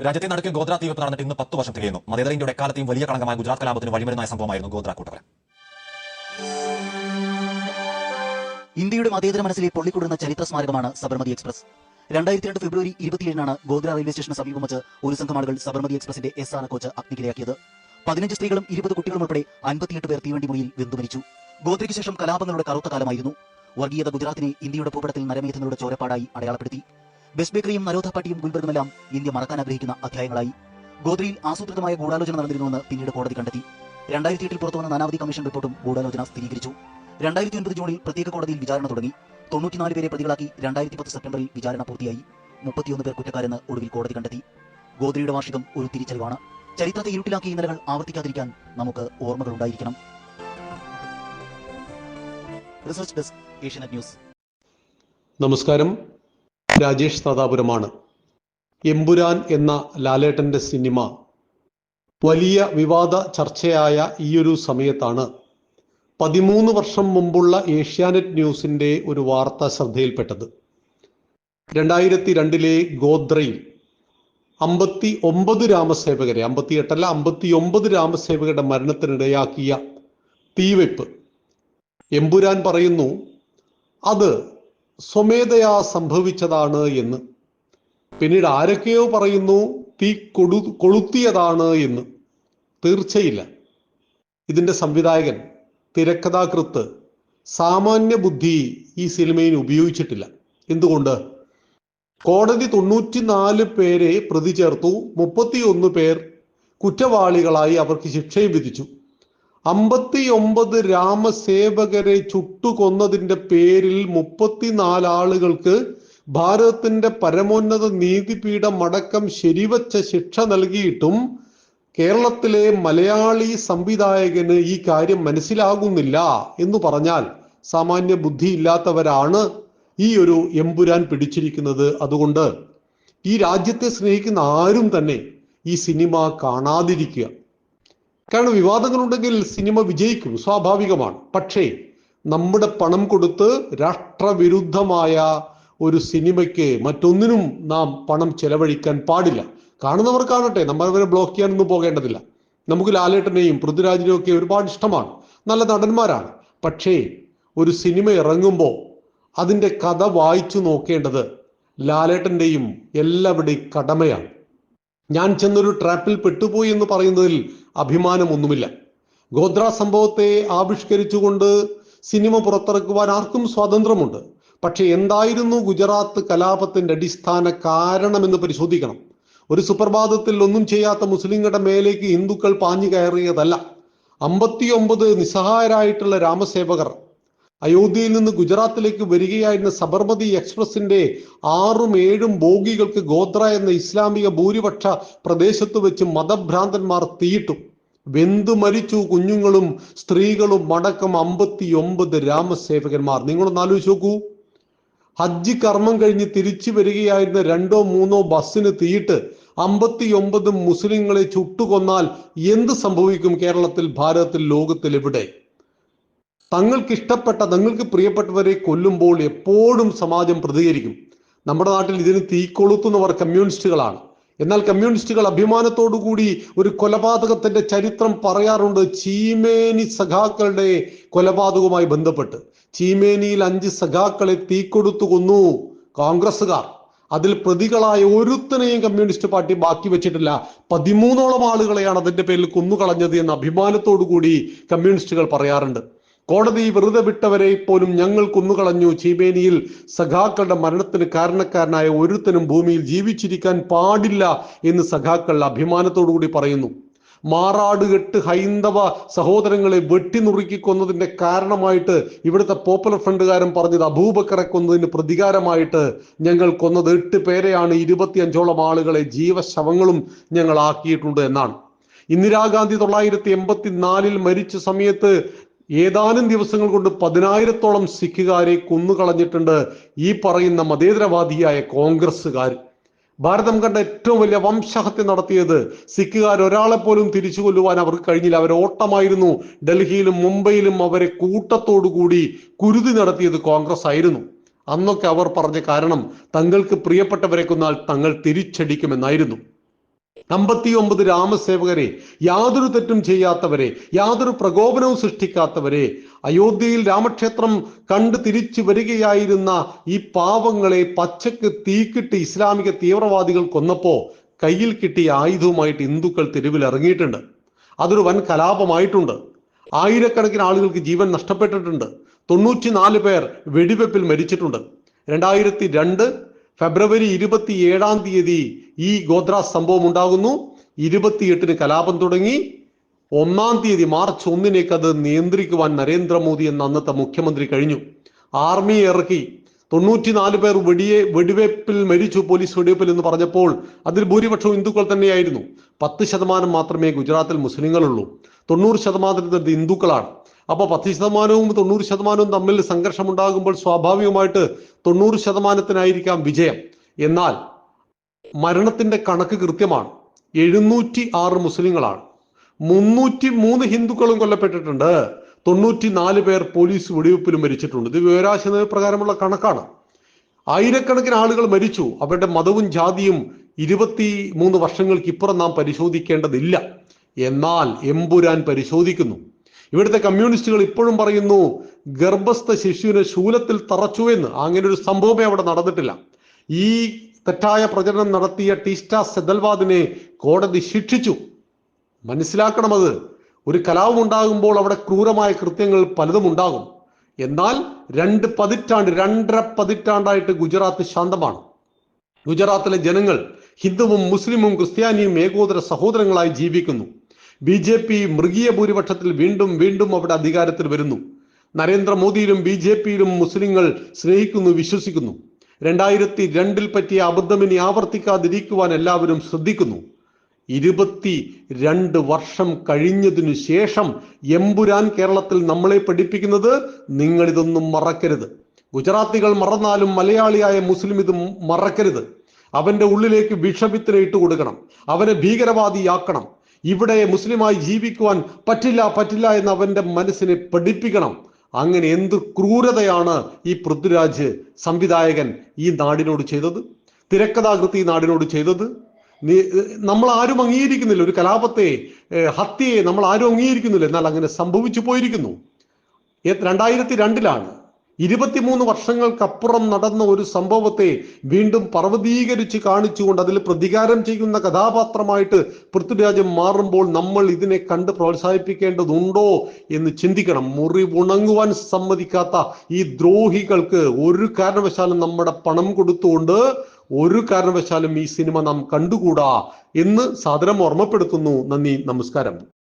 രാജ്യത്തെ നടുക്കിൽ ഗോദ്ര തീവെപ്പ് നടന്നിട്ട് ഇന്ന് പത്ത് വർഷം തികയുന്നു. മതേതര ഇന്ത്യയുടെ എക്കാലത്തെയും വലിയ കളങ്കമായ ഗുജറാത്ത് കലാപത്തിന് വഴിമരുന്നായ സംഭവമായിരുന്നു ഗോദ്ര കൂട്ടക്കൊല ഇന്ത്യയുടെ മതേതര മനസ്സിലെ പൊള്ളിക്കൊടുന്ന ചരിത്ര സ്മാരകമാണ് സബർമതി എക്സ്പ്രസ്. രണ്ടായിരത്തി രണ്ട് ഫെബ്രുവരി ഇരുപത്തിയേഴിനാണ് ഗോദ്ര റെയിൽവേ സ്റ്റേഷന് സമീപം വെച്ച് ഒരു സംഘം ആളുകൾ സബർമതി എക്സ്പ്രസിന്റെ എസ് ആർ കോച്ച് അഗ്നിക്കിരയാക്കിയത്. പതിനഞ്ച് സ്ത്രീകളും ഇരുപത് കുട്ടികളും ഉൾപ്പെടെ അൻപത്തിയെട്ട് പേർ തീവണ്ടി മുറിയിൽ വെന്തുമരിച്ചു ഗോദ്രയ്ക്ക് ശേഷം കലാപങ്ങളുടെ കറുത്ത കാലമായിരുന്നു. വർഗീയത ഗുജറാത്തിനെ ഇന്ത്യയുടെ ഭൂപടത്തിൽ നരമേധങ്ങളുടെ ചോരപ്പാടായി അടയാളപ്പെടുത്തി. ബെസ്റ്റ് ബേക്കറിയും നരോധ പട്ടിയും ഗുൽബർഗുമെല്ലാം ഇന്ത്യ മറക്കാൻ ആഗ്രഹിക്കുന്ന അധ്യായങ്ങളായി. ഗോദ്രിയിൽ ആസൂത്രിതമായ ഗൂഢാലോചന നടന്നിരുന്നുവെന്ന് പിന്നീട് കോടതി കണ്ടെത്തി. രണ്ടായിരത്തി എട്ടിൽ പുറത്തുവന്ന നാനാവധി കമ്മീഷൻ റിപ്പോർട്ടും ഗൂഢാലോചന സ്ഥിരീകരിച്ചു. രണ്ടായിരത്തി ഒൻപത് ജൂണിൽ പ്രത്യേക കോടതിയിൽ വിചാരണ തുടങ്ങി. തൊണ്ണൂറ്റിനാല് പേരെ പ്രതികളാക്കി രണ്ടായിരത്തി പത്ത് സെപ്റ്റംബറിൽ വിചാരണ പൂർത്തിയായി. മുപ്പത്തിയൊന്ന് പേർ കുറ്റക്കാരെന്ന് ഒടുവിൽ കോടതി കണ്ടെത്തി. ഗോദ്രിയുടെ വാർഷികം ഒരു തിരിച്ചറിവാണ്. ചരിത്രത്തെ ഇരുട്ടിലാക്കിയ ഇന്നലകൾ ആവർത്തിക്കാതിരിക്കാൻ നമുക്ക് ഓർമ്മകൾ ഉണ്ടായിരിക്കണം റിസർച്ച് ഡെസ്ക് ഏഷ്യനെറ്റ് ന്യൂസ്. നമസ്കാരം. രാജേഷ് നാദാപുരമാണ് എമ്പുരാൻ എന്ന ലാലേട്ടന്റെ സിനിമ വലിയ വിവാദ ചർച്ചയായ ഈയൊരു സമയത്താണ്. പതിമൂന്ന് വർഷം മുമ്പുള്ള ഏഷ്യാനെറ്റ് ന്യൂസിന്റെ ഒരു വാർത്ത ശ്രദ്ധയിൽപ്പെട്ടത്. രണ്ടായിരത്തി രണ്ടിലെ ഗോദ്രയിൽ അമ്പത്തി ഒമ്പത് രാമസേവകരെ അമ്പത്തി എട്ടല്ല അമ്പത്തി ഒമ്പത് രാമസേവകരുടെ മരണത്തിനിടയാക്കിയ തീവെപ്പ്. എമ്പുരാൻ പറയുന്നു അത് സ്വമേധയാ സംഭവിച്ചതാണ് എന്ന്. പിന്നീട് ആരൊക്കെയോ പറയുന്നു തീ കൊടു കൊളുത്തിയതാണ് എന്ന്. തീർച്ചയില്ല. ഇതിന്റെ സംവിധായകൻ തിരക്കഥാകൃത്ത് സാമാന്യ ബുദ്ധി ഈ സിനിമയിൽ ഉപയോഗിച്ചിട്ടില്ല. എന്തുകൊണ്ട്? കോടതി തൊണ്ണൂറ്റിനാല് പേരെ പ്രതി ചേർത്തു. മുപ്പത്തിയൊന്ന് പേർ കുറ്റവാളികളായി അവർക്ക് ശിക്ഷയും വിധിച്ചു. അമ്പത്തി ഒമ്പത് രാമസേവകരെ ചുട്ടുകൊന്നതിന്റെ പേരിൽ മുപ്പത്തിനാല് ആളുകൾക്ക് ഭാരതത്തിന്റെ പരമോന്നത നീതിപീഠം അടക്കം ശരിവച്ച ശിക്ഷ നൽകിയിട്ടും കേരളത്തിലെ മലയാളി സംവിധായകന് ഈ കാര്യം മനസ്സിലാകുന്നില്ല എന്ന് പറഞ്ഞാൽ സാമാന്യ ബുദ്ധി ഇല്ലാത്തവരാണ് ഈ ഒരു എമ്പുരാൻ പിടിച്ചിരിക്കുന്നത്. അതുകൊണ്ട് ഈ രാജ്യത്തെ സ്നേഹിക്കുന്ന ആരും തന്നെ ഈ സിനിമ കാണാതിരിക്കുക. കാരണം വിവാദങ്ങളുണ്ടെങ്കിൽ സിനിമ വിജയിക്കും സ്വാഭാവികമാണ്. പക്ഷേ നമ്മുടെ പണം കൊടുത്ത് രാഷ്ട്രവിരുദ്ധമായ ഒരു സിനിമയ്ക്ക് മറ്റൊന്നിനും നാം പണം ചെലവഴിക്കാൻ പാടില്ല. കാണുന്നവർ കാണട്ടെ നമ്മൾ അവരെ ബ്ലോക്ക് ചെയ്യാനൊന്നും പോകേണ്ടതില്ല. നമുക്ക് ലാലേട്ടനെയും പൃഥ്വിരാജിനെയും ഒക്കെ ഒരുപാട് ഇഷ്ടമാണ്. നല്ല നടന്മാരാണ്. പക്ഷേ ഒരു സിനിമ ഇറങ്ങുമ്പോൾ അതിന്റെ കഥ വായിച്ചു നോക്കേണ്ടത് ലാലേട്ടന്റെയും എല്ലാവരുടെയും കടമയാണ്. ഞാൻ ചെന്നൊരു ട്രാപ്പിൽ പെട്ടുപോയി എന്ന് പറയുന്നതിൽ അഭിമാനമൊന്നുമില്ല. ഗോത്ര സംഭവത്തെ ആവിഷ്കരിച്ചുകൊണ്ട് സിനിമ പുറത്തിറക്കുവാൻ ആർക്കും സ്വാതന്ത്ര്യമുണ്ട്. പക്ഷേ എന്തായിരുന്നു ഗുജറാത്ത് കലാപത്തിന്റെ അടിസ്ഥാന കാരണമെന്ന് പരിശോധിക്കണം. ഒരു സുപ്രഭാതത്തിൽ ഒന്നും ചെയ്യാത്ത മുസ്ലിങ്ങളുടെ മേലേക്ക് ഹിന്ദുക്കൾ പാഞ്ഞു കയറിയതല്ല. അമ്പത്തിയൊമ്പത് നിസ്സഹായരായിട്ടുള്ള രാമസേവകർ അയോധ്യയിൽ നിന്ന് ഗുജറാത്തിലേക്ക് വരികയായിരുന്ന സബർമതി എക്സ്പ്രസിന്റെ ആറും ഏഴും ബോഗികൾക്ക് ഗോത്ര എന്ന ഇസ്ലാമിക ഭൂരിപക്ഷ പ്രദേശത്ത് വെച്ച് മതഭ്രാന്തന്മാർ തീയിട്ടു. വെന്തു മരിച്ചു കുഞ്ഞുങ്ങളും സ്ത്രീകളും അടക്കം അമ്പത്തി ഒമ്പത് രാമസേവകന്മാർ നിങ്ങളൊന്ന് ആലോചിച്ച് നോക്കൂ. ഹജ്ജ് കർമ്മം കഴിഞ്ഞ് തിരിച്ചു വരികയായിരുന്ന രണ്ടോ മൂന്നോ ബസ്സിന് തീയിട്ട് അമ്പത്തി ഒമ്പത് മുസ്ലിങ്ങളെ ചുട്ടുകൊന്നാൽ എന്ത് സംഭവിക്കും കേരളത്തിൽ ഭാരതത്തിൽ ലോകത്തിൽ എവിടെ? തങ്ങൾക്ക് ഇഷ്ടപ്പെട്ട തങ്ങൾക്ക് പ്രിയപ്പെട്ടവരെ കൊല്ലുമ്പോൾ എപ്പോഴും സമാജം പ്രതികരിക്കും. നമ്മുടെ നാട്ടിൽ ഇതിന് തീ കൊളുത്തുന്നവർ കമ്മ്യൂണിസ്റ്റുകളാണ്. എന്നാൽ കമ്മ്യൂണിസ്റ്റുകൾ അഭിമാനത്തോടു കൂടി ഒരു കൊലപാതകത്തിന്റെ ചരിത്രം പറയാറുണ്ട്. ചീമേനി സഖാക്കളുടെ കൊലപാതകവുമായി ബന്ധപ്പെട്ട്. ചീമേനിയിൽ അഞ്ച് സഖാക്കളെ തീ കൊടുത്തു കൊന്നു കോൺഗ്രസ്സുകാർ. അതിൽ പ്രതികളായ ഒരുത്തനെയും കമ്മ്യൂണിസ്റ്റ് പാർട്ടി ബാക്കി വെച്ചിട്ടില്ല. പതിമൂന്നോളം ആളുകളെയാണ് അതിന്റെ പേരിൽ കൊന്നുകളഞ്ഞത് എന്ന് അഭിമാനത്തോടു കൂടി കമ്മ്യൂണിസ്റ്റുകൾ പറയാറുണ്ട്. കോടതി വെറുതെ വിട്ടവരെ പോലും ഞങ്ങൾ കൊന്നുകളഞ്ഞു. ചീമേനിയിൽ സഖാക്കളുടെ മരണത്തിന് കാരണക്കാരനായ ഒരുത്തനും ഭൂമിയിൽ ജീവിച്ചിരിക്കാൻ പാടില്ല എന്ന് സഖാക്കൾ അഭിമാനത്തോടുകൂടി പറയുന്നു. മാറാടുകെട്ട് ഹൈന്ദവ സഹോദരങ്ങളെ വെട്ടിനുറുക്കി കൊന്നതിന്റെ കാരണമായിട്ട് ഇവിടുത്തെ പോപ്പുലർ ഫ്രണ്ടുകാരൻ പറഞ്ഞത് അബൂബക്കറെ കൊന്നതിന് പ്രതികാരമായിട്ട് ഞങ്ങൾ കൊന്നത് എട്ട് പേരെയാണ്. ഇരുപത്തിയഞ്ചോളം ആളുകളെ ജീവശവങ്ങളും ഞങ്ങൾ ആക്കിയിട്ടുണ്ട് എന്നാണ്. ഇന്ദിരാഗാന്ധി തൊള്ളായിരത്തി എൺപത്തി നാലിൽ മരിച്ച സമയത്ത് ഏതാനും ദിവസങ്ങൾ കൊണ്ട് പതിനായിരത്തോളം സിഖുകാരെ കൊന്നുകളഞ്ഞിട്ടുണ്ട് ഈ പറയുന്ന മതേതരവാദിയായ കോൺഗ്രസ്സുകാർ. ഭാരതം കണ്ട ഏറ്റവും വലിയ വംശഹത്യ നടത്തിയത് സിഖുകാർ ഒരാളെ പോലും തിരിച്ചു കൊല്ലുവാൻ അവർക്ക് കഴിഞ്ഞില്ല. അവർ ഓട്ടമായിരുന്നു. ഡൽഹിയിലും മുംബൈയിലും അവരെ കൂട്ടത്തോടുകൂടി കുരുതി നടത്തിയത് കോൺഗ്രസ് ആയിരുന്നു. അന്നൊക്കെ അവർ പറഞ്ഞ കാരണം തങ്ങൾക്ക് പ്രിയപ്പെട്ടവരെ കൊന്നാൽ തങ്ങൾ തിരിച്ചടിക്കുമെന്നായിരുന്നു. അമ്പത്തി ഒമ്പത് രാമസേവകരെ യാതൊരു തെറ്റും ചെയ്യാത്തവരെ യാതൊരു പ്രകോപനവും സൃഷ്ടിക്കാത്തവരെ അയോധ്യയിൽ രാമക്ഷേത്രം കണ്ട് തിരിച്ചു വരികയായിരുന്ന ഈ പാവങ്ങളെ പച്ചക്ക് തീക്കിട്ട് ഇസ്ലാമിക തീവ്രവാദികൾ കൊന്നപ്പോ കയ്യിൽ കിട്ടിയ ആയുധവുമായിട്ട് ഹിന്ദുക്കൾ തെരുവിൽ ഇറങ്ങിയിട്ടുണ്ട് അതൊരു വൻ കലാപമായിട്ടുണ്ട്. ആയിരക്കണക്കിന് ആളുകൾക്ക് ജീവൻ നഷ്ടപ്പെട്ടിട്ടുണ്ട്. തൊണ്ണൂറ്റിനാല് പേർ വെടിവെപ്പിൽ മരിച്ചിട്ടുണ്ട്. രണ്ടായിരത്തി രണ്ട് ഫെബ്രുവരി ഇരുപത്തി ഏഴാം തീയതി ഈ ഗോത്ര സംഭവം ഉണ്ടാകുന്നു. ഇരുപത്തിയെട്ടിന് കലാപം തുടങ്ങി. ഒന്നാം തീയതി മാർച്ച് ഒന്നിനേക്ക് അത് നിയന്ത്രിക്കുവാൻ നരേന്ദ്രമോദി എന്ന അന്നത്തെ മുഖ്യമന്ത്രി കഴിഞ്ഞു. ആർമി ഇറക്കി. തൊണ്ണൂറ്റിനാല് പേർ വെടിയെ വെടിവെപ്പിൽ മരിച്ചു. പോലീസ് വെടിവെപ്പിൽ എന്ന് പറഞ്ഞപ്പോൾ അതിൽ ഭൂരിപക്ഷം ഹിന്ദുക്കൾ തന്നെയായിരുന്നു. പത്ത് ശതമാനം മാത്രമേ ഗുജറാത്തിൽ മുസ്ലിങ്ങളുള്ളൂ. തൊണ്ണൂറ് ശതമാനത്തിൽ ഹിന്ദുക്കളാണ്. അപ്പോൾ പത്ത് ശതമാനവും തൊണ്ണൂറ് ശതമാനവും തമ്മിൽ സംഘർഷം ഉണ്ടാകുമ്പോൾ സ്വാഭാവികമായിട്ട് തൊണ്ണൂറ് ശതമാനത്തിനായിരിക്കാം വിജയം. എന്നാൽ മരണത്തിന്റെ കണക്ക് കൃത്യമാണ്. എഴുന്നൂറ്റി ആറ് മുസ്ലിങ്ങളാണ്. മുന്നൂറ്റി മൂന്ന് ഹിന്ദുക്കളും കൊല്ലപ്പെട്ടിട്ടുണ്ട്. തൊണ്ണൂറ്റി നാല് പേർ പോലീസ് വെടിവെപ്പിലും മരിച്ചിട്ടുണ്ട്. ഇത് വിവരാശ പ്രകാരമുള്ള കണക്കാണ്. ആയിരക്കണക്കിന് ആളുകൾ മരിച്ചു. അവരുടെ മതവും ജാതിയും ഇരുപത്തി മൂന്ന് വർഷങ്ങൾക്ക് ഇപ്പുറം നാം പരിശോധിക്കേണ്ടതില്ല. എന്നാൽ എമ്പുരാൻ പരിശോധിക്കുന്നു. ഇവിടുത്തെ കമ്മ്യൂണിസ്റ്റുകൾ ഇപ്പോഴും പറയുന്നു ഗർഭസ്ഥ ശിശുവിനെ ശൂലത്തിൽ തറച്ചു എന്ന് അങ്ങനെ ഒരു സംഭവമേ അവിടെ നടന്നിട്ടില്ല. ഈ തെറ്റായ പ്രചരണം നടത്തിയ ടീസ്റ്റ സെദൽവാദിനെ കോടതി ശിക്ഷിച്ചു. മനസ്സിലാക്കണമത് ഒരു കലാപം ഉണ്ടാകുമ്പോൾ അവിടെ ക്രൂരമായ കൃത്യങ്ങൾ പലതും ഉണ്ടാകും. എന്നാൽ രണ്ട് പതിറ്റാണ്ട് രണ്ടര പതിറ്റാണ്ടായിട്ട് ഗുജറാത്ത് ശാന്തമാണ്. ഗുജറാത്തിലെ ജനങ്ങൾ ഹിന്ദുവും മുസ്ലിമും ക്രിസ്ത്യാനിയും ഏകോദര സഹോദരങ്ങളായി ജീവിക്കുന്നു. ബി ജെ പി മൃഗീയ ഭൂരിപക്ഷത്തിൽ വീണ്ടും വീണ്ടും അവിടെ അധികാരത്തിൽ വരുന്നു. നരേന്ദ്രമോദിയിലും ബി ജെ പിയിലും മുസ്ലിങ്ങൾ സ്നേഹിക്കുന്നു വിശ്വസിക്കുന്നു. രണ്ടായിരത്തി രണ്ടിൽ പറ്റിയ അബദ്ധമിനി ആവർത്തിക്കാതിരിക്കുവാൻ എല്ലാവരും ശ്രദ്ധിക്കുന്നു. ഇരുപത്തി രണ്ട് വർഷം കഴിഞ്ഞതിനു ശേഷം എമ്പുരാൻ കേരളത്തിൽ നമ്മളെ പഠിപ്പിക്കുന്നത് നിങ്ങൾ ഇതൊന്നും മറക്കരുത്. ഗുജറാത്തികൾ മറന്നാലും മലയാളിയായ മുസ്ലിം ഇത് മറക്കരുത്. അവന്റെ ഉള്ളിലേക്ക് വിഷവിത്തിനെ ഇട്ട് കൊടുക്കണം. അവനെ ഭീകരവാദിയാക്കണം. ഇവിടെ മുസ്ലിമായി ജീവിക്കുവാൻ പറ്റില്ല പറ്റില്ല എന്ന് അവന്റെ മനസ്സിനെ പഠിപ്പിക്കണം. അങ്ങനെ എന്ത് ക്രൂരതയാണ് ഈ പൃഥ്വിരാജ് സംവിധായകൻ ഈ നാടിനോട് ചെയ്തത്? തിരക്കഥാകൃത്ത് ഈ നാടിനോട് ചെയ്തത്? നമ്മൾ ആരും അംഗീകരിക്കുന്നില്ല. ഒരു കലാപത്തെ ഹത്യയെ നമ്മൾ ആരും അംഗീകരിക്കുന്നില്ല. എന്നാൽ അങ്ങനെ സംഭവിച്ചു പോയിരിക്കുന്നു. രണ്ടായിരത്തി രണ്ടിലാണ് ഇരുപത്തിമൂന്ന് വർഷങ്ങൾക്കപ്പുറം നടന്ന ഒരു സംഭവത്തെ വീണ്ടും പർവതീകരിച്ച് കാണിച്ചുകൊണ്ട് അതിൽ പ്രതികാരം ചെയ്യുന്ന കഥാപാത്രമായിട്ട് പൃഥ്വിരാജ് മാറുമ്പോൾ നമ്മൾ ഇതിനെ കണ്ട് പ്രോത്സാഹിപ്പിക്കേണ്ടതുണ്ടോ എന്ന് ചിന്തിക്കണം. മുറി മുറിവുണങ്ങുവാൻ സമ്മതിക്കാത്ത ഈ ദ്രോഹികൾക്ക് ഒരു കാരണവശാലും നമ്മുടെ പണം കൊടുത്തുകൊണ്ട് ഒരു കാരണവശാലും ഈ സിനിമ നാം കണ്ടുകൂടാ എന്ന് സാദരം ഓർമ്മപ്പെടുത്തുന്നു. നന്ദി നമസ്കാരം.